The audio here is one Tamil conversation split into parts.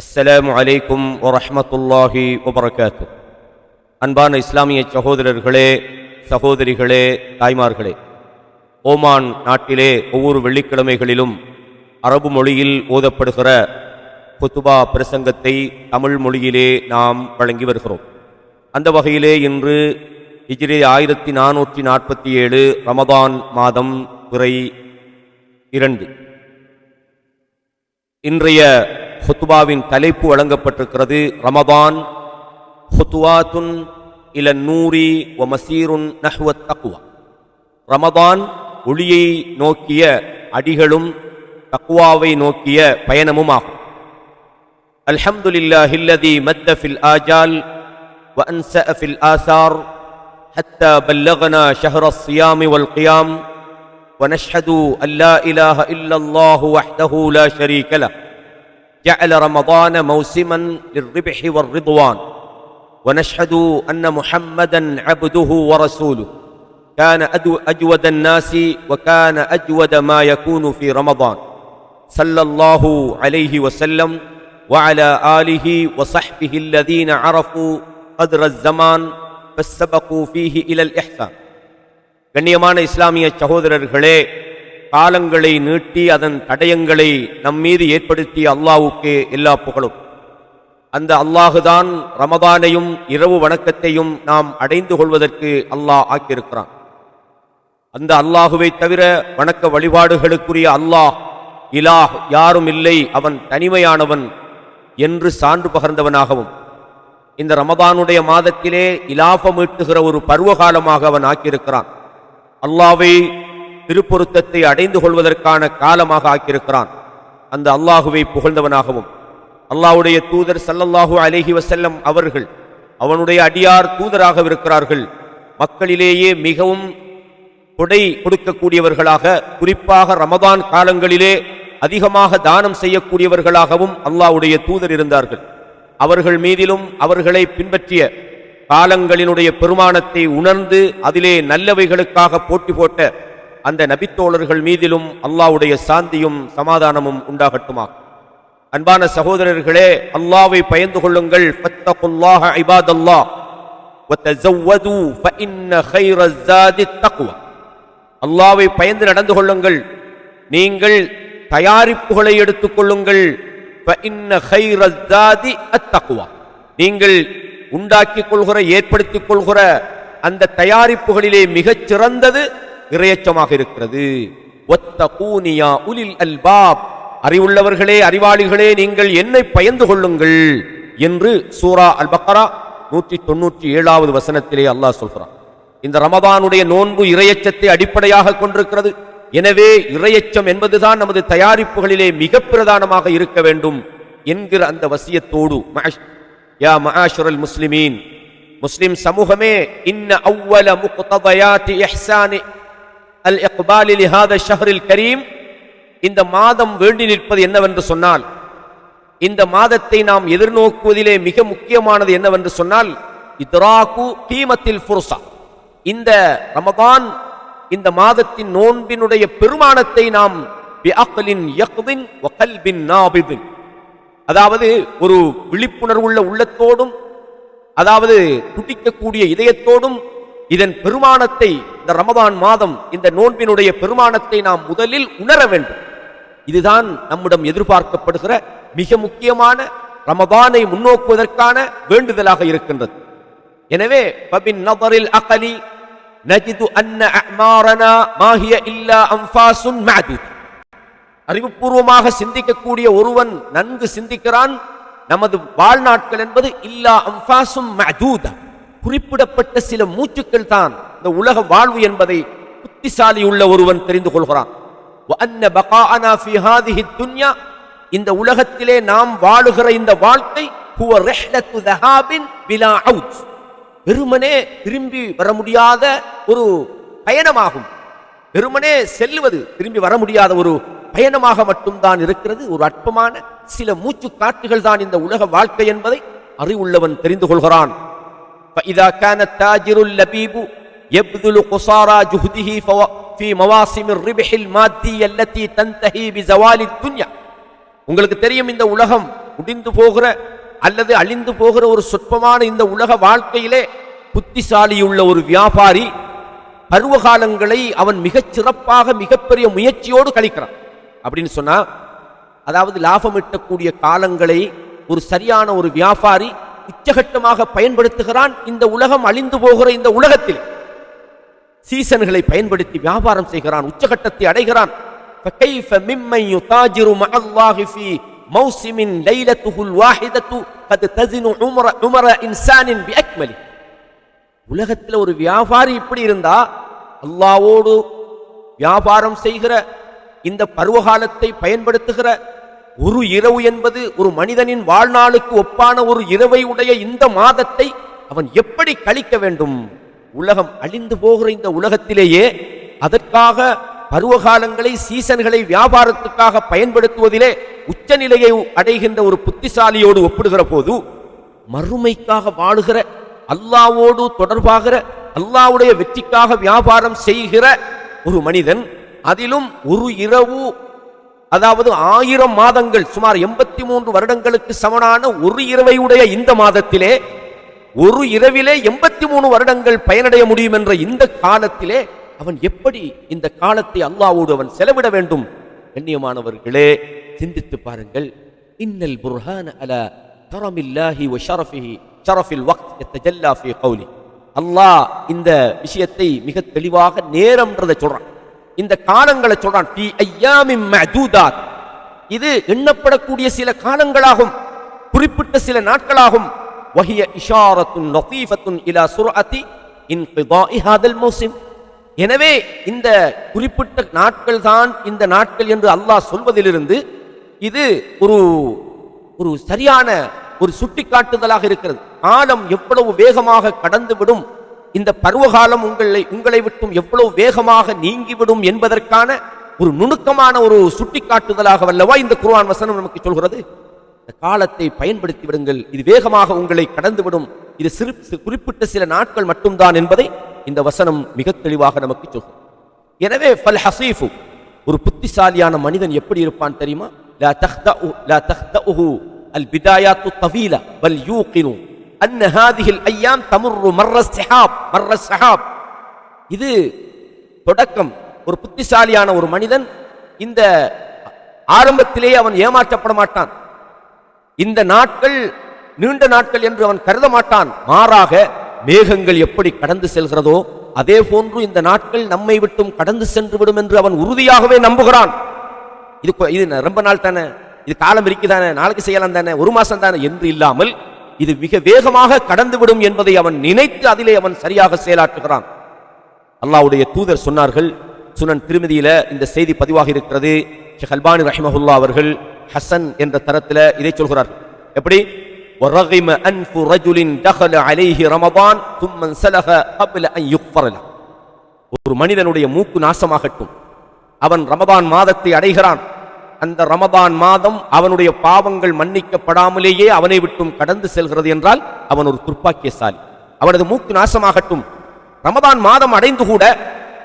அஸ்ஸலாமு அலைக்கும் வரஹ்மத்துல்லாஹி வபரகாத்து. அன்பான இஸ்லாமிய சகோதரர்களே சகோதரிகளே தாய்மார்களே ஓமான் நாட்டிலே ஒவ்வொரு வெள்ளிக்கிழமைகளிலும் அரபு மொழியில் ஓதப்படுகிற குத்துபா பிரசங்கத்தை தமிழ் மொழியிலே நாம் வழங்கி வருகிறோம். அந்த வகையிலே இன்று ஹிஜ்ரி ஆயிரத்தி நானூற்றி நாற்பத்தி ஏழு ரமதான் மாதம் பிறை இரண்டு. இன்றைய ஹுத்துவாவின் தலைப்பு வழங்கப்பட்டிருக்கிறது ரமதான் ஹுத்துவாத்துன் இல நூரி ஒ மசீருன் நஹ்வத் தக்குவா ரமதான் ஒளியை நோக்கிய அடிகளும் தக்குவாவை நோக்கிய பயணமும் ஆகும் அல்ஹம்துலில்லாஹில்லதி மத்தஃபில் ஆஜால் وأنسأ في الآثار حتى بلغنا شهر الصيام والقيام ونشهد أن لا إله إلا الله وحده لا شريك له جعل رمضان موسما للربح والرضوان ونشهد أن محمدا عبده ورسوله كان أدو- أجود الناس وكان أجود ما يكون في رمضان صلى الله عليه وسلم وعلى آله وصحبه الذين عرفوا قدر الزمان فاستبقوا فيه إلى الإحسان கண்ணியமான இஸ்லாமிய சகோதரர்களே காலங்களை நீட்டி அதன் தடயங்களை நம் மீது ஏற்படுத்திய அல்லாவுக்கு எல்லா புகழும். அந்த அல்லாஹுதான் ரமதானையும் இரவு வணக்கத்தையும் நாம் அடைந்து கொள்வதற்கு அல்லாஹ் ஆக்கியிருக்கிறான். அந்த அல்லாஹுவை தவிர வணக்க வழிபாடுகளுக்குரிய அல்லாஹ் இலாஹ் யாரும் இல்லை அவன் தனிமையானவன் என்று சான்று பகர்ந்தவனாகவும் இந்த ரமதானுடைய மாதத்திலே இலாபம் ஈட்டுகிற ஒரு பருவகாலமாக அவன் ஆக்கியிருக்கிறான். அல்லாவை திருப்பொருத்தத்தை அடைந்து கொள்வதற்கான காலமாக ஆக்கியிருக்கிறான். அந்த அல்லாஹுவை புகழ்ந்தவனாகவும் அல்லாஹுடைய தூதர் சல்லல்லாஹு அலைஹி வசல்லம் அவர்கள் அவனுடைய அடியார் தூதராக இருக்கிறார்கள் மக்களிலேயே மிகவும் கொடை கொடுக்கக்கூடியவர்களாக குறிப்பாக ரமதான் காலங்களிலே அதிகமாக தானம் செய்யக்கூடியவர்களாகவும் அல்லாஹுடைய தூதர் இருந்தார்கள். அவர்கள் மீதிலும் அவர்களை பின்பற்றிய காலங்களினுடைய பெருமானத்தை உணர்ந்து அதிலே நல்லவைகளுக்காக போட்டி போட்ட அந்த நபித்தோழர்கள் மீதிலும் அல்லாவுடைய சாந்தியும் சமாதானமும் உண்டாகட்டுமாக. அன்பான சகோதரர்களே அல்லாவை பயந்து கொள்ளுங்கள். ஃபத்தகுல்லாஹ இபாதல்லாஹ். வத்தஸவ்வது ஃபஇன்ன கைர ஸாதி தக்வா. அல்லாவை பயந்து நடந்து கொள்ளுங்கள். நீங்கள் தயாரிப்புகளை எடுத்துக்கொள்ளுங்கள் ஃபஇன்ன கைர ஸாதி அத்தக்வா. நீங்கள் உண்டாக்கிக் கொள்கிற ஏற்படுத்திக் கொள்கிற அந்த தயாரிப்புகளிலே மிகச் சிறந்தது இறையச்சமாக இருக்கிறது. ஒத்த கூனியா உலில் அல்பாப். அறிவுள்ளவர்களே அறிவாளிகளே நீங்கள் என்னை பயந்து கொள்ளுங்கள் என்று சூரா அல் பக்ரா நூற்றி தொண்ணூற்றி ஏழாவது வசனத்திலே அல்லாஹ் சொல்கிறான். இந்த ரமதானுடைய நோன்பு இரையச்சத்தை அடிப்படையாக கொண்டிருக்கிறது. எனவே இரையச்சம் என்பதுதான் நமது தயாரிப்புகளிலே மிக பிரதானமாக இருக்க வேண்டும் என்கிற அந்த வசியத்தோடு யா மஆஷரல் முஸ்லிமீன் முஸ்லிம் சமூகமே இன்ன அவ்வல முக்தபயாதி இஹ்சானி அல் இக்பாலி லிஹாத ஷஹரில் கரீம். இந்த மாதம் வேண்டி நிற்பது என்னவென்று சொன்னால் இந்த மாதத்தை நாம் எதிர்நோக்குவதிலே மிக முக்கியமானது என்னவென்று சொன்னால் இத்ராகு கீமத்தில் ஃபுர்சா இந்த ரமதான் இந்த மாதத்தின் நோன்பினுடைய பெருமானத்தை நாம் அதாவது ஒரு விழிப்புணர்வுள்ள உள்ளத்தோடும் அதாவது துடிக்கக்கூடிய இதயத்தோடும் இதன் பெருமானத்தை இந்த ரமதான் மாதம் இந்த நோன்பினுடைய பெருமானத்தை நாம் முதலில் உணர வேண்டும். இதுதான் நம்மிடம் எதிர்பார்க்கப்படுகிற மிக முக்கியமான ரமதானை முன்னோக்குவதற்கான வேண்டுதலாக இருக்கின்றது. எனவே பபின் நபரில் அகலி நஜிது அன்ன அமாரனா மாஹிய இல்லா அம்பாசுன் மஅதுத் அறிவுபூர்வமாக சிந்திக்கக்கூடிய ஒருவன் நன்கு சிந்திக்கிறான் நமது வாழ்நாட்கள் என்பது இல்லா அம்பாசும் மதூதா குறிப்பிடப்பட்ட சில மூச்சுக்கள் தான் இந்த உலக வாழ்வு என்பதை புத்திசாலி உள்ள ஒருவன் தெரிந்து கொள்கிறான். துன்யா இந்த உலகத்திலே நாம் வாழுகிற இந்த வாழ்க்கை வெறுமனே திரும்பி வர முடியாத ஒரு பயணமாகும். வெறுமனே செல்லுவது திரும்பி வர முடியாத ஒரு பயணமாக மட்டும்தான் இருக்கிறது. ஒரு அற்பமான சில மூச்சு காட்டுகள் தான் இந்த உலக வாழ்க்கை என்பதை அறிவுள்ளவன் தெரிந்து கொள்கிறான். فإذا كان التاجر اللبيب يبذل قصارى جهده فو- في مواسم الربح المادي التي تنتهي بزوال الدنيا உங்களுக்கு தெரியும் இந்த உலகம் முடிந்து போகிற அல்லது அழிந்து போகிற ஒரு சொற்பமான இந்த உலக வாழ்க்கையிலே புத்திசாலியுள்ள ஒரு வியாபாரி பருவகாலங்களை அவன் மிகச் சிறப்பாக மிகப்பெரிய முயற்சியோடு கழிக்கிறான் அப்படின்னு சொன்னா அதாவது லாபம் ஈட்டக்கூடிய காலங்களை ஒரு சரியான ஒரு வியாபாரி உச்சகட்டமாக பயன்படுத்துகிறான். இந்த உலகம் அழிந்து போகிற இந்த உலகத்தில் சீசன்களை பயன்படுத்தி வியாபாரம் செய்கிறான் உச்சகட்டத்தை அடைகிறான். உலகத்தில் ஒரு வியாபாரி இப்படி இருந்தா அல்லாவோடு வியாபாரம் செய்கிற இந்த பருவகாலத்தை பயன்படுத்துகிற ஒரு இரவு என்பது ஒரு மனிதனின் வாழ்நாளுக்கு ஒப்பான ஒரு இரவை உடைய இந்த மாதத்தை அவன் எப்படி கழிக்க வேண்டும்? உலகம் அழிந்து போகிற இந்த உலகத்திலேயே அதற்காக பருவகாலங்களை சீசன்களை வியாபாரத்துக்காக பயன்படுத்துவதிலே உச்சநிலையை அடைகின்ற ஒரு புத்திசாலியோடு ஒப்பிடுகிற போது மறுமைக்காக வாழுகிற அல்லாவோடு தொடர்பாகிற அல்லாவுடைய வெற்றிக்காக வியாபாரம் செய்கிற ஒரு மனிதன் அதிலும் ஒரு இரவு அதாவது ஆயிரம் மாதங்கள் சுமார் எண்பத்தி மூன்று வருடங்களுக்கு சமனான ஒரு இரவை உடைய இந்த மாதத்திலே ஒரு இரவிலே எண்பத்தி மூணு வருடங்கள் பயனடைய முடியும் என்ற இந்த காலத்திலே அவன் எப்படி இந்த காலத்தை அல்லாவோடு அவன் செலவிட வேண்டும்? கண்ணியமானவர்களே சிந்தித்து பாருங்கள். இன்னல் புர்ஹான் அல கரமில்லாஹி வ ஷரஃபிஹி ஷரஃபில் வக்த் யத்தஜல்லா ஃபீ கௌலி. அல்லாஹ் இந்த விஷயத்தை மிக தெளிவாக நேரம்ன்றதை சொல்றான். இந்த காலங்களை சொல்றான் இது எண்ணப்படக்கூடிய சில காலங்களாகும் குறிப்பிட்ட சில நாட்களாகும். வஹிய இஷாரத்துன் லத்தீஃபத்துன் இலா சுர்அத்தி இன்கிதாஇ ஹாதல் மௌசிம். எனவே இந்த குறிப்பிட்ட நாட்கள் தான் இந்த நாட்கள் என்று அல்லாஹ் சொல்வதிலிருந்து இது ஒரு ஒரு சரியான ஒரு சுட்டிக்காட்டுதலாக இருக்கிறது. காலம் எவ்வளவு வேகமாக கடந்துவிடும் இந்த பருவகாலம் உங்களை உங்களை விட்டும் எவ்வளவு வேகமாக நீங்கிவிடும் என்பதற்கான ஒரு நுணுக்கமான ஒரு சுட்டிக்காட்டுதலாக வல்லவா இந்த குர்ஆன் வசனம் நமக்கு சொல்கிறது? இந்த காலத்தை பயன்படுத்தி விடுங்கள். இது வேகமாக உங்களை கடந்துவிடும். இது சிறு குறிப்பிட்ட சில நாட்கள் மட்டும்தான் என்பதை இந்த வசனம் மிக தெளிவாக நமக்கு சொல்கிறது. எனவே ஃபல் ஹசீஃபு ஒரு புத்திசாலியான மனிதன் எப்படி இருப்பான் தெரியுமா? லா தஹ்தா லா தஹ்தஉஹு அல் பிதாயாத்து தவீலா பல் யூகினு. அன்ன ஹாதிஹில் ஐயாம் தமுர்ரு மர்ரஸ்ஹாப் மர்ரஸ்ஹாப் இது தொடக்கம். ஒரு புத்திசாலியான ஒரு மனிதன் இந்த ஆரம்பத்திலேயே அவன் ஏமாற்றப்பட மாட்டான். இந்த நாட்கள் நீண்ட நாட்கள் என்று அவன் கருத மாட்டான். மாறாக மேகங்கள் எப்படி கடந்து செல்கிறதோ அதே போன்று இந்த நாட்கள் நம்மை விட்டும் கடந்து சென்று விடும் என்று அவன் உறுதியாகவே நம்புகிறான். இது கொ- இது ரொம்ப நாள் தானே? இது காலம் இருக்குதானே? நாளைக்கு செய்யலாம் தானே? ஒரு மாசம் தானே? என்று இல்லாமல் இது மிக வேகமாக கடந்து விடும் என்பதை அவன் நினைத்து அதிலே அவன் சரியாக செயலாற்றுகிறான் அல்லாஹ்வுடைய தூதர் சொன்னார்கள் சுனன் திருமதியில இந்த செய்தி பதிவாக இருக்கிறது ஷேக் அல்பானி ரஹிமஹுல்லா அவர்கள் ஹசன் என்ற தரத்தில் இதை சொல்கிறார்கள் எப்படி وَرَغِمَ أَنْفُ رَجُلٍ دَخَلَ عَلَيْهِ رَمَضَانَ ثُمَّ انسَلَخَ قَبْلَ أَنْ يُغْفَرَ له ஒரு மனிதனுடைய மூக்கு நாசமாகட்டும் அவன் ரமதான் மாதத்தை அடைகிறான் அந்த ரமதான் மாதம் அவனுடைய பாவங்கள் மன்னிக்கப்படாமலேயே அவனை விட்டும் கடந்து செல்கிறது என்றால் அவன் ஒரு துர்ப்பாக்கியசாலி. அவனது மூக்கு நாசமாகட்டும். ரமதான் மாதம் அடைந்து கூட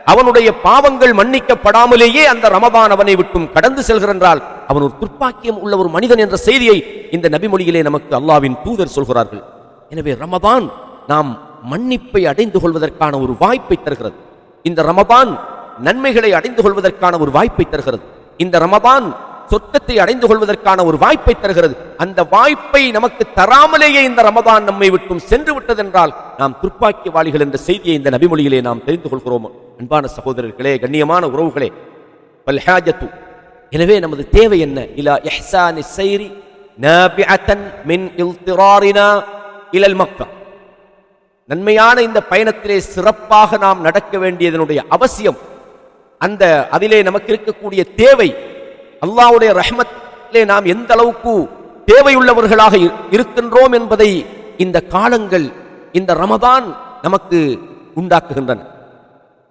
அவனுடைய பாவங்கள் மன்னிக்கப்படாமலேயே அந்த ரமதான் அவனை விட்டும் கடந்து செல்கிறென்றால் அவன் ஒரு துர்ப்பாக்கியம் உள்ள ஒரு மனிதன் என்ற செய்தியை இந்த நபிமொழியிலே நமக்கு அல்லாவின் தூதர் சொல்கிறார்கள். எனவே ரமதான் நாம் மன்னிப்பை அடைந்து கொள்வதற்கான ஒரு வாய்ப்பை தருகிறது. இந்த ரமதான் நன்மைகளை அடைந்து கொள்வதற்கான ஒரு வாய்ப்பை தருகிறது. இந்த ரமதான் சொர்க்கத்தை அடைந்து கொள்வதற்கான ஒரு வாய்ப்பை தருகிறது. அந்த வாய்ப்பை நமக்கு தராமலேயே இந்த ரமதான் நம்மை விட்டும் சென்று விட்டதென்றால் நாம் துர்ப்பாக்கியவாளிகள் என்ற செய்தியை இந்த நபிமொழியிலே நாம் தெரிந்து கொள்கிறோம்? அன்பான சகோதரர்களே கண்ணியமான உறவுகளே பல்ஹாஜத்து எனவே நமது தேவை என்ன? இலா இஹ்சானி சைரி நாபிஅத்தன் மின் இல்திராரினா இலல் மக்கா நன்மையான இந்த பயணத்திலே சிறப்பாக நாம் நடக்க வேண்டியதனுடைய அவசியம் அந்த அதிலே நமக்கு இருக்கக்கூடிய தேவை அல்லாஹ்வுடைய ரஹ்மத்திலே நாம் எந்த அளவுக்கு தேவையுள்ளவர்களாக இருக்கின்றோம் என்பதை இந்த காலங்கள் இந்த ரமதான் நமக்கு உண்டாக்குகின்றன.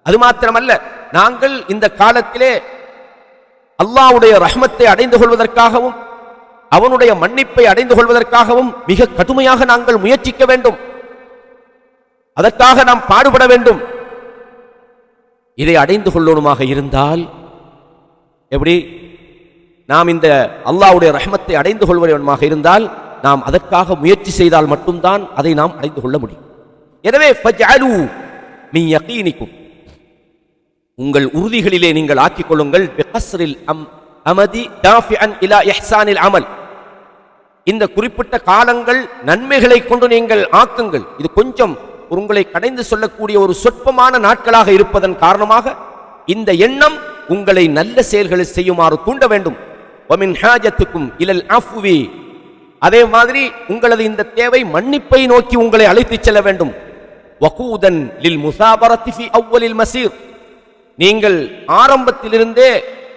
அது மாத்திரமல்ல நாங்கள் இந்த காலத்திலே அல்லாஹ்வுடைய ரஹ்மத்தை அடைந்து கொள்வதற்காகவும் அவனுடைய மன்னிப்பை அடைந்து கொள்வதற்காகவும் மிக கடுமையாக நாங்கள் முயற்சிக்க வேண்டும். அதற்காக நாம் பாடுபட வேண்டும். இதை அடைந்து கொள்ளணுமாக இருந்தால் எப்படி? நாம் இந்த அல்லாவுடைய ரஹமத்தை அடைந்து கொள்வனமாக இருந்தால் நாம் அதற்காக முயற்சி செய்தால் மட்டும்தான் அதை நாம் அடைந்து கொள்ள முடியும். எனவே நீ யக்கீனிக்கும் யகீனிக்கும். உங்கள் உறுதிகளிலே நீங்கள் ஆக்கிக் கொள்ளுங்கள். அம் அமதி இலா அமல். இந்த குறிப்பிட்ட காலங்கள் நன்மைகளை கொண்டு நீங்கள் ஆக்குங்கள். இது கொஞ்சம் உங்களை கடைந்து சொல்லக்கூடிய ஒரு சொற்பமான நாட்களாக இருப்பதன் காரணமாக இந்த எண்ணம் உங்களை நல்ல செயல்களை செய்யுமாறு தூண்ட வேண்டும். வமின் ஹாஜத்துக்கும் இலல் அஃப்வி அதே மாதிரி உங்களது இந்த தேவை மன்னிப்பை நோக்கி உங்களை அழைத்துச் செல்ல வேண்டும். வகூதன் லில் முசாபரத்தி ஃபி அவ்வலில் மசீர் நீங்கள் ஆரம்பத்திலிருந்தே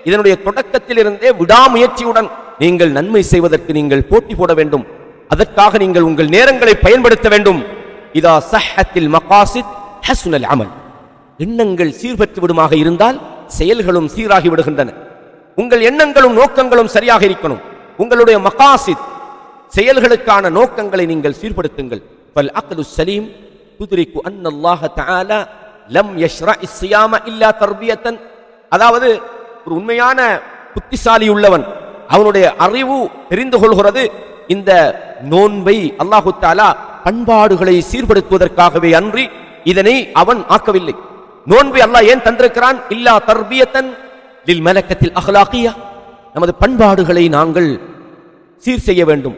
இதனுடைய தொடக்கத்திலிருந்தே விடாமுயற்சியுடன் நீங்கள் நன்மை செய்வதற்கு நீங்கள் போட்டி போட வேண்டும். அதற்காக நீங்கள் உங்கள் நேரங்களை பயன்படுத்த வேண்டும். இதா சஹத்தில் மகாசித் ஹசுனல் அமல். எண்ணங்கள் சீர்பெற்று விடுமாக இருந்தால் செயல்களும் சீராகி விடுகின்றன. உங்கள் எண்ணங்களும் நோக்கங்களும் சரியாக இருக்கணும். உங்களுடைய மகாசித் செயல்களுக்கான நோக்கங்களை நீங்கள் சீர்படுத்துங்கள். பல் அக்கலு சலீம் துதிரிக்கு அன்னல்லாஹ தாலா லம் யஷ்ரா இஸ்யாம இல்லா தர்பியத்தன். அதாவது ஒரு உண்மையான புத்திசாலி உள்ளவன் அவனுடைய அறிவு தெரிந்து கொள்கிறது. இந்த நோன்பை அல்லாஹு தாலா பண்பாடுகளை சீர்படுத்துவதற்காகவே அன்றி இதனை அவன் ஆக்கவில்லை. நோன்பு அல்லாஹ் ஏன் தந்திருக்கிறான்? இல்லா தர்பியத்தன் லில் மலக்கத்தில் அகலாக்கியா நமது பண்பாடுகளை நாங்கள் சீர் செய்ய வேண்டும்.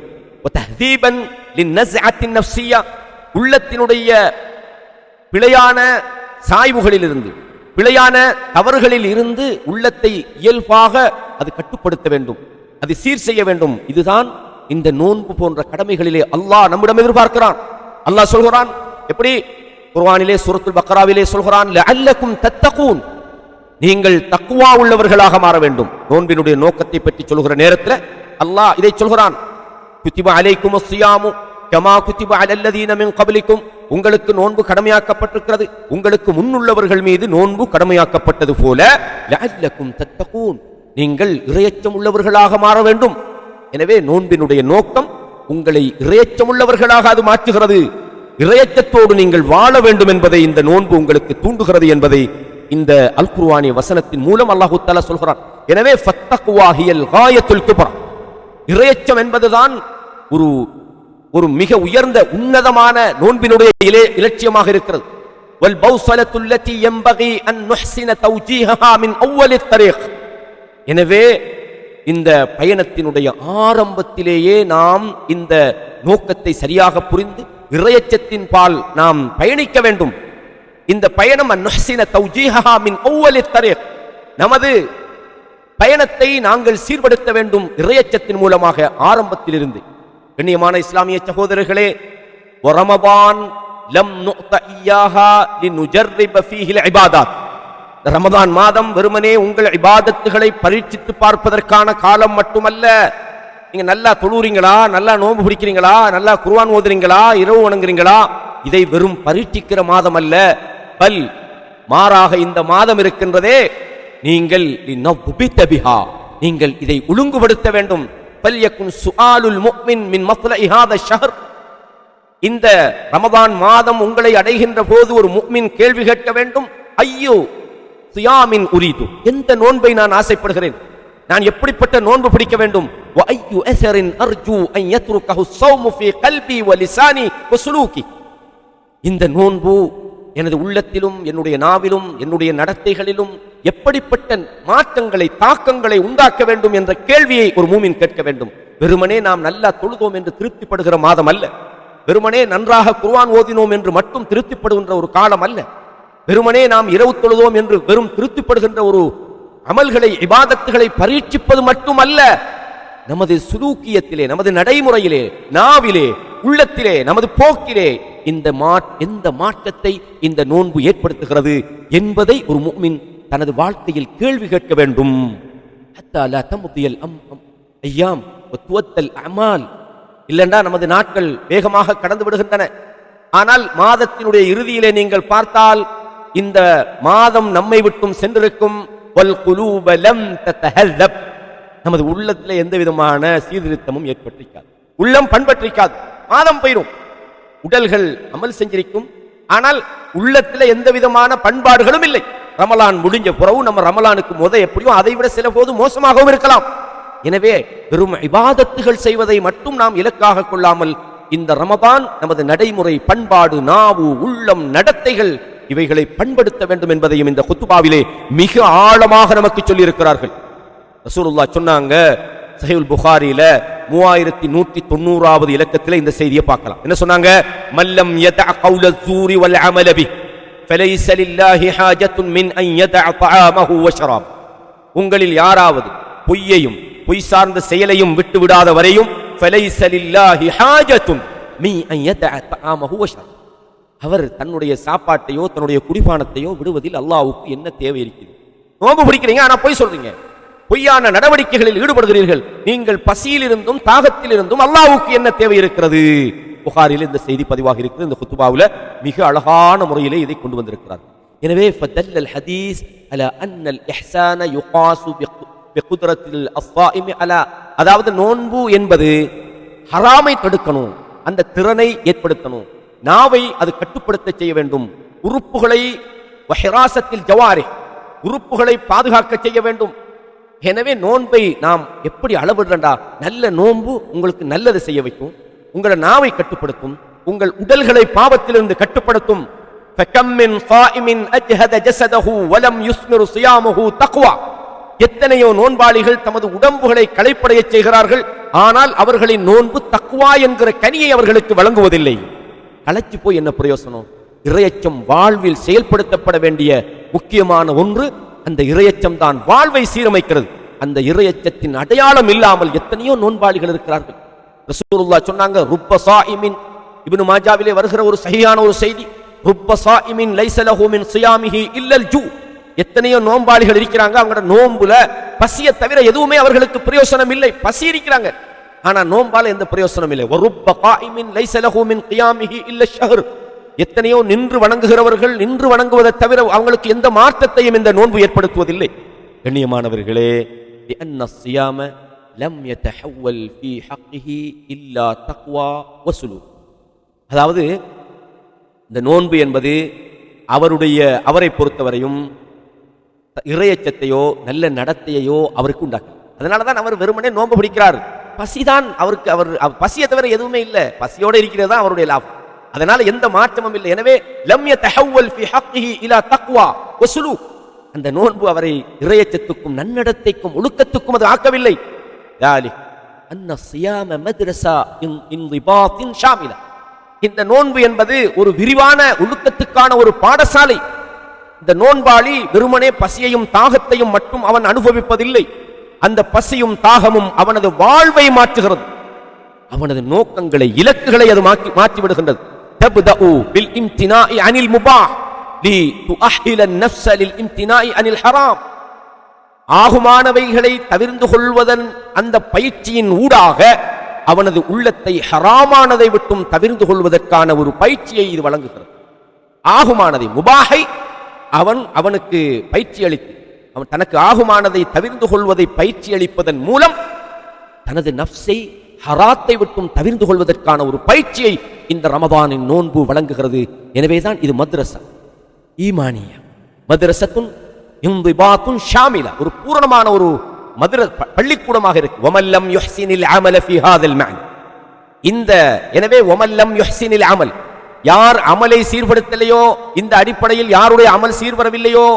உள்ளத்தினுடைய பிழையான சாய்வுகளில் இருந்து பிழையான தவறுகளில் இருந்து உள்ளத்தை இயல்பாக அது கட்டுப்படுத்த வேண்டும். அது சீர் செய்ய வேண்டும். இதுதான் இந்த நோன்பு போன்ற கடமைகளிலே அல்லாஹ் நம்மிடம் எதிர்பார்க்கிறான். அல்லாஹ் சொல்கிறான் எப்படி? குர்வானிலே சுரத்துல் பக்ராவிலே சொல்கிறான் லஅல்லக்கும் தத்தகூன். நீங்கள் தக்குவா உள்ளவர்களாக மாற வேண்டும். நோன்பினுடைய நோக்கத்தை பற்றி சொல்கிற நேரத்தில் அல்லாஹ் இதை சொல்கிறான் குத்திபா அலைக்கும் சியாமு கமா குத்திப அலல்லதீன கபலிக்கும். உங்களுக்கு நோன்பு கடமையாக்கப்பட்டிருக்கிறது. உங்களுக்கு முன்னுள்ளவர்கள் மீது நோன்பு கடமையாக்கப்பட்டது போல லஅல்லக்கும் தத்தகூன். நீங்கள் இறையச்சம் உள்ளவர்களாக மாற வேண்டும். எனவே நோன்பினுடைய நோக்கம் உங்களை இறையச்சமுள்ளவர்களாக அது மாற்றுகிறது. இரையச்சத்தோடு நீங்கள் வாழ வேண்டும் என்பதை இந்த நோன்பு உங்களுக்கு தூண்டுகிறது என்பதை இந்த அல் குர்ஆனிய வசனத்தின் மூலம் அல்லாஹு சொல்கிறான். எனவே ஃபத்தகுவாகியல் காயத்துல் குப்ரா. இரையச்சம் என்பதுதான் ஒரு ஒரு மிக உயர்ந்த உன்னதமான நோன்பினுடைய இலே- இலட்சியமாக இருக்கிறது. வல் பௌசலத்துல்லதி எம்பகி அன் நுஹ்சின தௌஜீஹா மின் அவ்வலித் தரீக். எனவே இந்த பயணத்தினுடைய ஆரம்பத்திலேயே நாம் இந்த நோக்கத்தை சரியாக புரிந்து இறையச்சத்தின் பால் நாம் பயணிக்க வேண்டும். இந்த பயணம் அந்நுஹ்சின நமது பயணத்தை நாங்கள் சீர்படுத்த வேண்டும் இறையச்சத்தின் மூலமாக ஆரம்பத்திலிருந்து. கண்ணியமான இஸ்லாமிய சகோதரர்களே ரமபான் லம் நுக்த இய்யாஹா லினுஜர்ரிப ஃபீஹில் இபாதாத். ரமதான் மாதம் வெறுமனே உங்கள் இபாதத்துகளை பரீட்சித்து பார்ப்பதற்கான காலம் மட்டுமல்ல. நீங்க நல்லா தொழுறீங்களா? நல்லா நோன்பு பிடிக்கிறீங்களா? நல்லா குருவான் ஓதுறீங்களா? இரவு வணங்குறீங்களா? இதை வெறும் பரீட்சிக்கிற மாதம் அல்ல பல் மாறாக இந்த மாதம் இருக்கின்றதே நீங்கள் நீங்கள் இதை ஒழுங்குபடுத்த வேண்டும். பல் யகுன் சுஆலுல் மின் மத்லஇ இஹாத ஷஹர். இந்த ரமதான் மாதம் உங்களை அடைகின்ற போது ஒரு முக்மின் கேள்வி கேட்க வேண்டும். ஐயோ சியாமின் உரீது எந்த நோன்பை நான் ஆசைப்படுகிறேன் நான் எப்படிப்பட்ட நோன்பு பிடிக்க வேண்டும் وَأَيُّ أَثَرٍ أَرْجُو أَنْ يَتْرُكَهُ الصَّوْمُ فِي قَلْبِي وَلِسَانِي وَسُلُوكِي இந்த நோன்பு எனது உள்ளத்திலும் என்னுடைய நாவிலும் என்னுடைய நடத்தைகளிலும் எப்படிப்பட்ட மாற்றங்களை தாக்கங்களை உண்டாக்க வேண்டும் என்ற கேள்வியை ஒரு மூமின் கேட்க வேண்டும் வெறுமனே நாம் நல்லா தொழுதோம் என்று திருப்திப்படுகிற மாதம் அல்ல வெறுமனே நன்றாக குர்ஆன் ஓதினோம் என்று மட்டும் திருப்திப்படுகின்ற ஒரு காலம் அல்ல வெறுமனே நாம் இரவு தொழுதோம் என்று வெறும் திருப்திப்படுகின்ற ஒரு அமல்களை இபாதத்துகளை பரீட்சிப்பது மட்டுமல்ல நமது சுலூக்கியத்திலே நமது நடைமுறையிலே நாவிலே உள்ளத்திலே நமது போக்கிலே இந்த மா எந்த மாற்றத்தை இந்த நோன்பு ஏற்படுத்துகிறது என்பதை ஒரு முஃமின் தனது வாழ்க்கையில் கேள்வி கேட்க வேண்டும். அம் ஐயாம் அமால். இல்லைண்டா நமது நாட்கள் வேகமாக கடந்து விடுகின்றன. ஆனால் மாதத்தினுடைய இறுதியிலே நீங்கள் பார்த்தால் இந்த மாதம் நம்மை விட்டும் சென்றிருக்கும். நமது உள்ளத்துல எந்த விதமான சீர்திருத்தமும் ஏற்பட்டிருக்காது. உள்ளம் பண்பற்றிருக்காது. மாதம் போயிரும். உடல்கள் அமல் செஞ்சிருக்கும். ஆனால் உள்ளத்துல எந்த விதமான பண்பாடுகளும் இல்லை. ரமலான் முடிஞ்ச பிறகு நம்ம ரமலானுக்கு முத எப்படியும் அதை விட சில போது மோசமாகவும் இருக்கலாம். எனவே வெறும் இபாதத்துகள் செய்வதை மட்டும் நாம் இலக்காக கொள்ளாமல் இந்த ரமதான் நமது நடைமுறை பண்பாடு நாவு உள்ளம் நடத்தைகள் இவைகளை பண்படுத்த வேண்டும் என்பதையும் இந்த குத்துபாவிலே மிக ஆழமாக நமக்கு சொல்லியிருக்கிறார்கள் ரசூலுல்லா சொன்னாங்க சஹீல் புகாரில மூவாயிரத்தி நூத்தி தொண்ணூறாவது இலக்கத்தில் இந்த செய்தியை பார்க்கலாம் என்ன சொன்னாங்க மல்லம் யதா கௌல சூரி வல் அமலபி فليس لله حاجة من أن يدع طعامه وشراب உங்களில் யாராவது பொய்யையும் பொய் சார்ந்த செயலையும் விட்டு விடாத வரையும் فليس لله حاجة من أن يدع طعامه وشراب அவர் தன்னுடைய சாப்பாட்டையோ தன்னுடைய குடிபானத்தையோ விடுவதில் அல்லாவுக்கு என்ன தேவை இருக்குது நோம்பு பிடிக்கிறீங்க ஆனால் போய் சொல்றீங்க. பொய்யான நடவடிக்கைகளில் ஈடுபடுகிறீர்கள். நீங்கள் பசியில் இருந்தும் தாகத்தில் இருந்தும் அல்லாவுக்கு என்ன தேவை இருக்கிறது? புகாரில் இந்த செய்தி பதிவாக இருக்கிறது. இந்த குத்துபாவில் மிக அழகான முறையிலே இதை கொண்டு வந்திருக்கிறார். எனவே ஹதீஸ் அல அன்னல் இஹ்சான யுகாசு பிகுதரத்தில் அஸ்ஸாயிமி அல. அதாவது நோன்பு என்பது ஹராமை தடுக்கணும் அந்த திறனை ஏற்படுத்தணும். நாவை அது கட்டுப்படுத்த செய்ய வேண்டும். உறுப்புகளை ஹெராசத்தில் ஜவாரே உறுப்புகளை பாதுகாக்க செய்ய வேண்டும். எனவே நோன்பை நாம் எப்படி அளவிடுறண்டா நல்ல நோன்பு உங்களுக்கு நல்லது செய்ய வைக்கும். உங்களை நாவை கட்டுப்படுத்தும். உங்கள் உடல்களை பாவத்திலிருந்து கட்டுப்படுத்தும். எத்தனையோ நோன்பாளிகள் தமது உடம்புகளை களைப்படைய செய்கிறார்கள். ஆனால் அவர்களின் நோன்பு தக்குவா என்கிற கனியை அவர்களுக்கு வழங்குவதில்லை. களைச்சு போய் என்ன பிரயோசனம்? இரையச்சம் வாழ்வில் செயல்படுத்தப்பட வேண்டிய முக்கியமான ஒன்று அந்த இரையச்சம் தான் வாழ்வை சீரமைக்கிறது. அந்த இரையச்சத்தின் அடையாளம் இல்லாமல் எத்தனையோ நோன்பாளிகள் இருக்கிறார்கள். ரசூலுல்லா சொன்னாங்க ருப்பசா இமின் இப்னு மாஜாவிலே வருகிற ஒரு சரியான ஒரு செய்தி ருப்பசா இமின் லைசலஹூமின் சுயாமிஹி இல்லல் ஜூ. எத்தனையோ நோன்பாளிகள் இருக்கிறாங்க அவங்களோட நோன்புல பசியை தவிர எதுவுமே அவர்களுக்கு பிரயோசனம் இல்லை. பசி இருக்கிறாங்க. ஆனால் நோம்பால எந்த பிரயோசனம் இல்லை. ஒரு ஒருப்ப காயிமின் லைசலஹூமின் கியாமிஹி இல்லை ஷஹர். எத்தனையோ நின்று வணங்குகிறவர்கள் நின்று வணங்குவதை தவிர அவங்களுக்கு எந்த மாற்றத்தையும் இந்த நோன்பு ஏற்படுத்துவதில்லை. கண்ணியமானவர்களே என்ன சியாம லம் யதஹவல் ஃபீ ஹக்கிஹி இல்லா தக்வா வசுலு. அதாவது இந்த நோன்பு என்பது அவருடைய அவரை பொறுத்தவரையும் இறையச்சத்தையோ நல்ல நடத்தையோ அவருக்கு உண்டாக்கும் அதனால தான் அவர் வெறுமனே நோன்பு பிடிக்கிறார் பசிதான் அவருக்கு அவர் பசியை தவிர எதுவுமே இல்லை. பசியோடு இருக்கிறது தான் அவருடைய லாபம். அதனால எந்த மாற்றமும் இல்லை. எனவே லம்ய தஹவல் ஃபி ஹக்கிஹி இலா தக்வா வசுலு. அந்த நோன்பு அவரை இறையச்சத்துக்கும் நன்னடத்தைக்கும் ஒழுக்கத்துக்கும் அது ஆக்கவில்லை. யாலி சியாம மத்ரசா இன் இன் ஷாமிலா. இந்த நோன்பு என்பது ஒரு விரிவான ஒழுக்கத்துக்கான ஒரு பாடசாலை. இந்த நோன்பாளி வெறுமனே பசியையும் தாகத்தையும் மட்டும் அவன் அனுபவிப்பதில்லை. அந்த பசியும் தாகமும் அவனது வாழ்வை மாற்றுகிறது அவனது நோக்கங்களை இலக்குகளை அது மாற்றி மாற்றி விடுகின்றது تبدأ بالامتناع عن المباح لتؤهل النفس للامتناع عن الحرام ஆகுமானவைகளை தவிர்ந்து கொள்வதன் அந்த பயிற்சியின் ஊடாக அவனது உள்ளத்தை ஹராமானதை விட்டும் தவிர்ந்து கொள்வதற்கான ஒரு பயிற்சியை இது வழங்குகிறது ஆகுமானதை முபாகை அவன் அவனுக்கு பயிற்சி அளித்து அவன் தனக்கு ஆகுமானதை தவிர்ந்து கொள்வதை பயிற்சி அளிப்பதன் மூலம் தனது நப்சை ஹராத்தை விட்டும் தவிர்ந்து கொள்வதற்கான ஒரு பயிற்சியை இந்த ரமபானின் நோன்பு வழங்குகிறது. எனவேதான் இது மத்ரசா. ஈமானியா. மதரசத்துன் இந்துபாத்துன் ஷாமிலா. ஒரு பூரணமான ஒரு மதுர பள்ளிக்கூடமாக இருக்கு. ஒமல்லம் யுஹ்சினில் அமல ஃபி மேன் இந்த எனவே ஒமல்லம் யுஹ்சினில் அமல். யார் அமலை சீர்படுத்தலையோ இந்த அடிப்படையில் யாருடைய அமல் சீர்வரவில்லையோ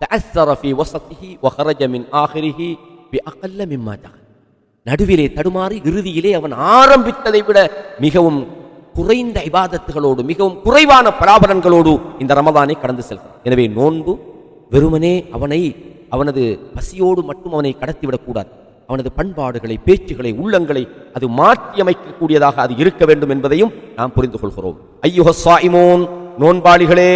தஅஸ்ஸர ஃபி வஸத்திஹி வ ஹரஜ மின் ஆஹிரிஹி பி அகல்ல மிம்மா தகல் நடுவிலே தடுமாறி இறுதியிலே அவன் ஆரம்பித்ததை விட மிகவும் குறைந்த இபாதத்துகளோடு மிகவும் குறைவான பராபரங்களோடு இந்த ரமதானை கடந்து செல்கிறான். எனவே நோன்பு வெறுமனே அவனை அவனது பசியோடு மட்டும் அவனை கடத்திவிடக்கூடாது அவனது பண்பாடுகளை பேச்சுகளை உள்ளங்களை அது மாற்றியமைக்கக்கூடியதாக அது இருக்க வேண்டும் என்பதையும் நாம் புரிந்து கொள்கிறோம். ஐயோ சாய்மோன் நோன்பாளிகளே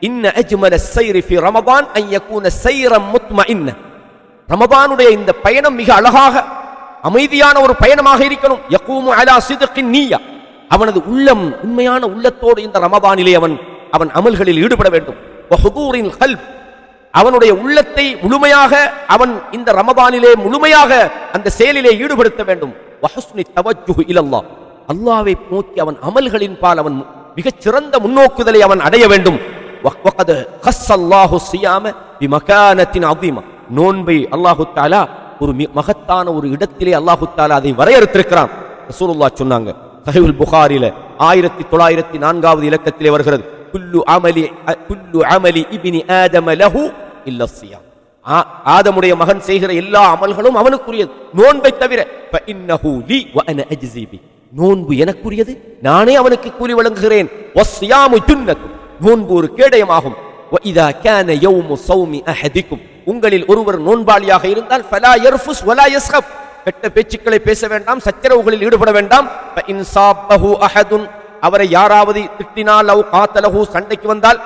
இன்ன அஜ்மல சைரி ஃபி ரமதான் ஐ யகூன சைரம் முத்மஇன்ன. ரமதானுடைய இந்த பயணம் மிக அழகாக அமைதியான ஒரு பயணமாக இருக்கணும். யகூமு அலா சிதக்கின் நீயா. அவனது உள்ளம் உண்மையான உள்ளத்தோடு இந்த ரமதானிலே அவன் அவன் அமல்களில் ஈடுபட வேண்டும். வஹுதூரின் கல்ப். அவனுடைய உள்ளத்தை முழுமையாக அவன் இந்த ரமதானிலே முழுமையாக அந்த செயலிலே ஈடுபடுத்த வேண்டும். வஹஸ்னி தவஜுஹு இலல்லா அல்லாவை நோக்கி அவன் அமல்களின் பால் அவன் மிகச் சிறந்த முன்னோக்குதலை அவன் அடைய வேண்டும். வக்கது கஸ் அல்லாஹு சியாம விமகானத்தின் அதிமா நோன்பை அல்லாஹு தாலா ஒரு மகத்தான ஒரு இடத்திலே அல்லாஹு தாலா அதை வரையறுத்திருக்கிறான். ரசூலுல்லா சொன்னாங்க சஹிவுல் புகாரில ஆயிரத்தி தொள்ளாயிரத்தி நான்காவது இலக்கத்திலே வருகிறது குல்லு அமலி குல்லு அமலி இபினி ஆதம லஹு இல்லசியா ஆதமுடைய மகன் செய்கிற எல்லா அமல்களும் அவனுக்குரியது. நோன்பை தவிர நோன்பு எனக்குரியது நானே அவனுக்கு கூலி வழங்குகிறேன். நோன்பு ஒரு கேடயமாகும் உங்களில் ஒருவர் நோன்பாளியாக இருந்தால் கெட்ட பேச்சுக்களை பேச வேண்டாம் சச்சரவுகளில் ஈடுபட வேண்டாம். அவரை யாராவது திட்டினால் அவ் சண்டைக்கு வந்தால்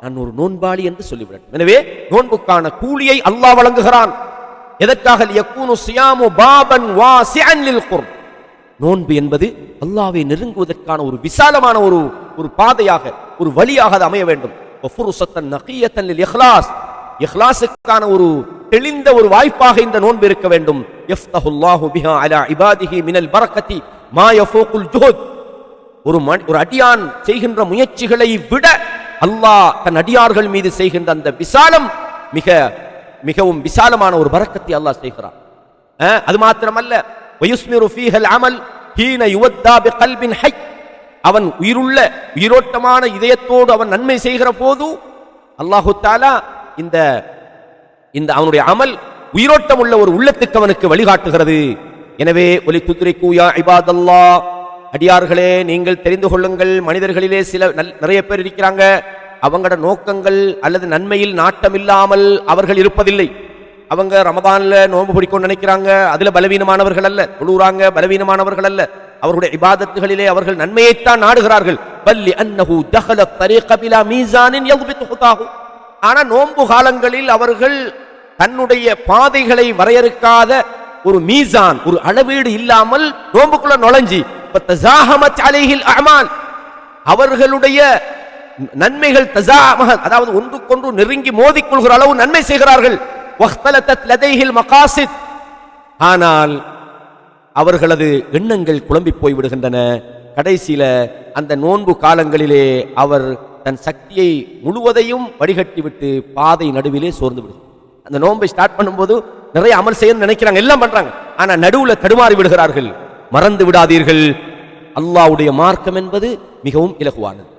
நான் ஒரு நோன்பாளி என்று சொல்லிவிடட்டும். எனவே நோன்புக்கான கூலியை அல்லாஹ் வழங்குகிறான். எதற்காக நோன்பு என்பது அல்லாவை நெருங்குவதற்கான ஒரு விசாலமான ஒரு ஒரு பாதையாக ஒரு வழியாக அது அமைய வேண்டும். இஹ்லாஸுக்கான ஒரு தெளிந்த ஒரு வாய்ப்பாக இந்த நோன்பு இருக்க வேண்டும். அலா மினல் ஒரு ஒரு அடியான் செய்கின்ற முயற்சிகளை விட அல்லாஹ் தன் அடியார்கள் மீது செய்கின்ற அந்த விசாலம் மிக மிகவும் விசாலமான ஒரு பறக்கத்தை அல்லாஹ் செய்கிறான். அது மாத்திரமல்ல. வயுஸ்மிரு ஃபீஹல் அமல் ஹீன யுவத்தா பிகல்பின் ஹை அவன் உயிருள்ள உயிரோட்டமான இதயத்தோடு அவன் நன்மை செய்கிற போது அல்லாஹு தாலா இந்த இந்த அவனுடைய அமல் உயிரோட்டம் உள்ள ஒரு உள்ளத்துக்கு அவனுக்கு வழிகாட்டுகிறது. எனவே ஒலி துத்ரிக்கு கூயா இபாதல்லா. அடியார்களே நீங்கள் தெரிந்து கொள்ளுங்கள். மனிதர்களிலே சில நல்- நிறைய பேர் இருக்கிறாங்க. அவங்களோட நோக்கங்கள் அல்லது நன்மையில் நாட்டம் இல்லாமல் அவர்கள் இருப்பதில்லை. அவங்க ரமதானில் நோன்பு பிடிக்கணும்னு நினைக்கிறாங்க. அதில் பலவீனமானவர்கள் அல்ல. உழுவுறாங்க பலவீனமானவர்கள் அல்ல. அவருடைய இபாதத்துகளிலே அவர்கள் நன்மையைத்தான் நாடுகிறார்கள். பல்லி அன்னஹு தஹல தரீக மீசானின் ஆனா நோன்பு காலங்களில் அவர்கள் தன்னுடைய பாதைகளை வரையறுக்காத ஒரு மீசான் ஒரு அளவீடு இல்லாமல் நோன்புக்குள்ள நுழைஞ்சி ஃபத்தஸாஹமத் அவர்களுடைய நன்மைகள் தஸாமஹத் அதாவது ஒன்றுக்கொன்று நெருங்கி மோதிக்கொள்கிற அளவு நன்மை செய்கிறார்கள். மகாசித் ஆனால் அவர்களது எண்ணங்கள் குழம்பி போய் விடுகின்றன. கடைசியில அந்த நோன்பு காலங்களிலே அவர் தன் சக்தியை முழுவதையும் வடிகட்டிவிட்டு பாதை நடுவிலே சோர்ந்து விடும் அந்த நோன்பை ஸ்டார்ட் பண்ணும்போது நிறைய அமல் செய்யணும்னு நினைக்கிறாங்க எல்லாம் பண்றாங்க. ஆனா நடுவுல தடுமாறி விடுகிறார்கள். மறந்து விடாதீர்கள். அல்லாவுடைய மார்க்கம் என்பது மிகவும் இலகுவானது.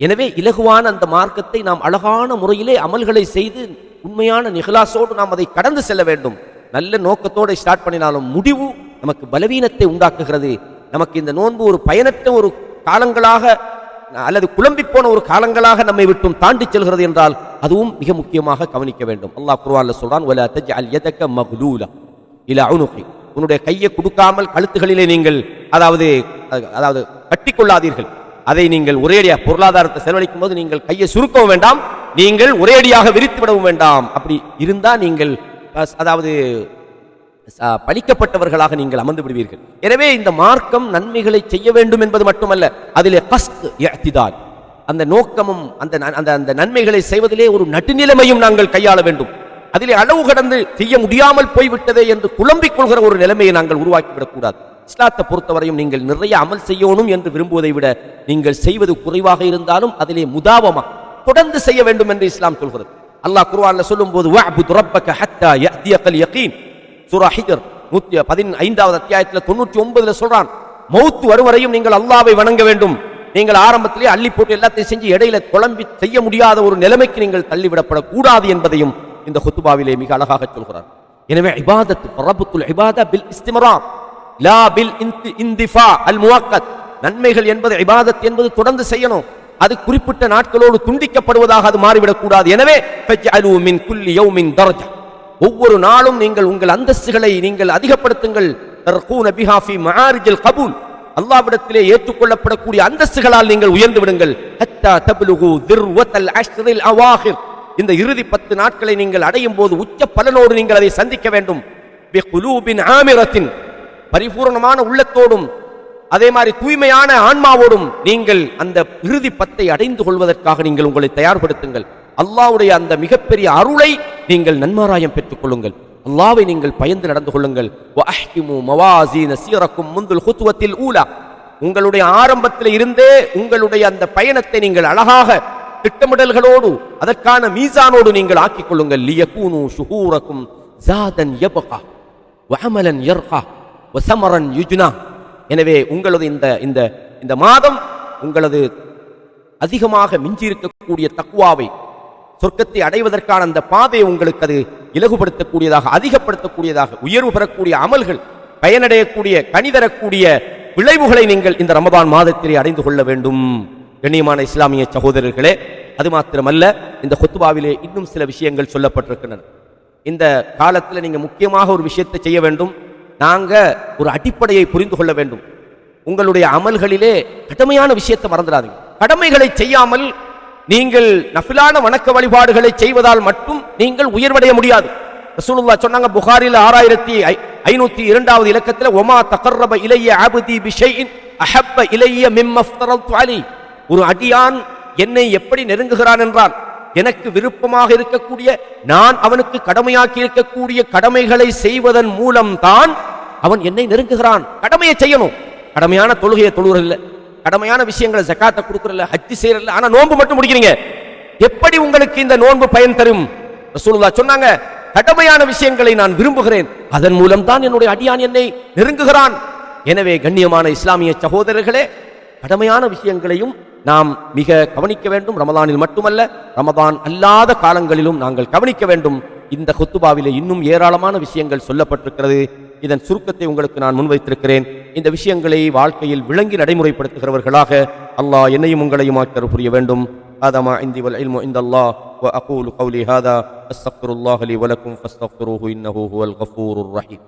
எனவே இலகுவான அந்த மார்க்கத்தை நாம் அழகான முறையிலே அமல்களை செய்து உண்மையான நிகலாசோடு நாம் அதை கடந்து செல்ல வேண்டும். நல்ல நோக்கத்தோடு ஸ்டார்ட் பண்ணினாலும் முடிவு நமக்கு பலவீனத்தை உண்டாக்குகிறது. நமக்கு இந்த நோன்பு ஒரு பயனற்ற ஒரு காலங்களாக அல்லது குழம்பி போன ஒரு காலங்களாக நம்மை விட்டும் தாண்டி செல்கிறது என்றால் அதுவும் மிக முக்கியமாக கவனிக்க வேண்டும். அல்லாஹ் குர்ஆன்ல சொல்றான் வலா தஜ்அல் யதக மக்லூலா இலா உனுகி. உன்னுடைய கையை கொடுக்காமல் கழுத்துகளிலே நீங்கள் அதாவது அதாவது கட்டிக்கொள்ளாதீர்கள் அதை நீங்கள் ஒரேடியாக பொருளாதாரத்தை செலவழிக்கும் போது நீங்கள் கையை சுருக்கவும் வேண்டாம் நீங்கள் ஒரேடியாக விரித்து விடவும் வேண்டாம். அப்படி இருந்தால் நீங்கள் அதாவது பழிக்கப்பட்டவர்களாக நீங்கள் அமர்ந்து விடுவீர்கள். எனவே இந்த மார்க்கம் நன்மைகளை செய்ய வேண்டும் என்பது மட்டுமல்ல அதிலே கஸ்த் இஅ்திதால் அந்த நோக்கமும் அந்த அந்த அந்த நன்மைகளை செய்வதிலே ஒரு நடுநிலைமையும் நாங்கள் கையாள வேண்டும். அதிலே அளவு கடந்து செய்ய முடியாமல் போய்விட்டதே என்று குழம்பிக் கொள்கிற ஒரு நிலைமையை நாங்கள் உருவாக்கிவிடக் கூடாது. இஸ்லாத்தை பொறுத்தவரையும் நீங்கள் நிறைய அமல் செய்யணும் என்று விரும்புவதை விட நீங்கள் செய்வது குறைவாக இருந்தாலும் அதிலே முதாவமா தொடர்ந்து செய்ய வேண்டும் என்று இஸ்லாம் சொல்கிறது. அல்லாஹ் குர்வான்ல சொல்லும் போது ஐந்தாவது ஹத்தா நூத்தி பதினைந்தாவது தொண்ணூற்றி ஒன்பதுல சொல்றான் மௌத்து வருவரையும் நீங்கள் அல்லாவை வணங்க வேண்டும். நீங்கள் ஆரம்பத்திலே அள்ளி போட்டு எல்லாத்தையும் செஞ்சு இடையில குழம்பி செய்ய முடியாத ஒரு நிலைமைக்கு நீங்கள் தள்ளிவிடப்படக்கூடாது என்பதையும் இந்த ஹுத்துபாவிலே மிக அழகாக சொல்கிறார். எனவே இபாதத்து ரபுத்துல் இபாதா பில் இஸ்திமரான் லா பில் இந்திஃபா அல் முவக்கத் நன்மைகள் என்பது இபாதத் என்பது தொடர்ந்து செய்யணும். அது குறிப்பிட்ட நாட்களோடு துண்டிக்கப்படுவதாக அது மாறிவிடக் கூடாது எனவே ஃபஜ்அலூ மின் குல்லி யௌமின் தர்ஜா. ஒவ்வொரு நாளும் நீங்கள் உங்கள் அந்தஸ்துகளை நீங்கள் அதிகப்படுத்துங்கள். தர்கூன பிஹா ஃபீ மஆரிஜில் கபூல். அல்லாஹ்விடத்திலே ஏற்றுக்கொள்ளப்படக்கூடிய அந்தஸ்துகளால் நீங்கள் உயர்ந்து விடுங்கள். ஹத்தா தப்லுகு திர்வத்தல் அஷ்ரில் அவாஹிர். இந்த இறுதி பத்து நாட்களை நீங்கள் அடையும் போது உச்ச பலனோடு நீங்கள் அதை சந்திக்க வேண்டும். பிகுலூபின் ஆமிரத்தின். பரிபூர்ணமான உள்ளத்தோடும் அதே மாதிரி தூய்மையான ஆன்மாவோடும் நீங்கள் அந்த இறுதி பத்தை அடைந்து கொள்வதற்காக நீங்கள் உங்களை தயார்படுத்துங்கள். அல்லாஹ்வுடைய அந்த மிகப்பெரிய அருளை நீங்கள் நன்மாராயம் பெற்றுக் கொள்ளுங்கள். அல்லாவை நீங்கள் பயந்து நடந்து கொள்ளுங்கள். மவாசீன சீரக்கும் முந்துல் குத்துவத்தில் ஊலா. உங்களுடைய ஆரம்பத்தில் இருந்தே உங்களுடைய அந்த பயணத்தை நீங்கள் அழகாக திட்டமிடல்களோடு அதற்கான மீசானோடு நீங்கள் ஆக்கிக் கொள்ளுங்கள். லியகூனு சுகூரக்கும் ஜாதன் யபகா வஅமலன் யர்கா வசமரன் யுஜ்னா. எனவே உங்களது இந்த இந்த இந்த மாதம் உங்களது அதிகமாக மிஞ்சியிருக்கக்கூடிய தக்குவாவை சொர்க்கத்தை அடைவதற்கான அந்த பாதையை உங்களுக்கு அது இலகுபடுத்தக்கூடியதாக அதிகப்படுத்தக்கூடியதாக உயர்வு பெறக்கூடிய அமல்கள் பயனடையக்கூடிய கனி தரக்கூடிய விளைவுகளை நீங்கள் இந்த ரமதான் மாதத்திலே அடைந்து கொள்ள வேண்டும். கண்ணியமான இஸ்லாமிய சகோதரர்களே அது மாத்திரமல்ல இந்த கொத்துபாவிலே இன்னும் சில விஷயங்கள் சொல்லப்பட்டிருக்கின்றன. இந்த காலத்தில் நீங்கள் முக்கியமாக ஒரு விஷயத்தை செய்ய வேண்டும். நாங்கள் ஒரு அடிப்படையை புரிந்து கொள்ள வேண்டும். உங்களுடைய அமல்களிலே கடமையான விஷயத்தை மறந்துடாதீங்க. கடமைகளை செய்யாமல் நீங்கள் நஃபிலான வணக்க வழிபாடுகளை செய்வதால் மட்டும் நீங்கள் உயர்வடைய முடியாது. ரசூலுல்லா சொன்னாங்க புகாரில் ஆறாயிரத்தி ஐநூத்தி இரண்டாவது இலக்கத்தில் ஒமா தகர்ரப இலைய ஆபதி பிஷையின் அஹப்ப இலைய மிம்மஃப்தரல் துவாலி ஒரு அடியான் என்னை எப்படி நெருங்குகிறான் என்றான். எனக்கு விருப்பமாக இருக்கக்கூடிய நான் அவனுக்கு கடமையாக்கி இருக்கக்கூடிய கடமைகளை செய்வதன் மூலம் தான் அவன் என்னை நெருங்குகிறான். கடமையை செய்யணும். கடமையான தொழுகையை தொழுகிறதில்ல கடமையான விஷயங்களை ஜக்காத்தை கொடுக்குறல ஹஜ்ஜி செய்யறல ஆனா நோன்பு மட்டும் முடிக்கிறீங்க. எப்படி உங்களுக்கு இந்த நோன்பு பயன் தரும்? ரசூலுல்லாஹ் சொன்னாங்க கடமையான விஷயங்களை நான் விரும்புகிறேன். அதன் மூலம் தான் என்னுடைய அடியான் என்னை நெருங்குகிறான். எனவே கண்ணியமான இஸ்லாமிய சகோதரர்களே கடமையான விஷயங்களையும் நாம் மிக கவனிக்க வேண்டும் ரமதானில் மட்டுமல்ல ரமதான் அல்லாத காலங்களிலும் நாங்கள் கவனிக்க வேண்டும் இந்த குத்துபாவிலே இன்னும் ஏராளமான விஷயங்கள் சொல்லப்பட்டிருக்கிறது இதன் சுருக்கத்தை உங்களுக்கு நான் முன்வைத்திருக்கிறேன் இந்த விஷயங்களை வாழ்க்கையில் விளங்கி நடைமுறைப்படுத்துகிறவர்களாக அல்லாஹ் என்னையும் உங்களையும் ஆக்கர் புரிய வேண்டும் هذا ما عندي والعلم عند الله وأقول قولي هذا أستغفر الله لي ولكم فاستغفروه إنه هو الغفور الرحيم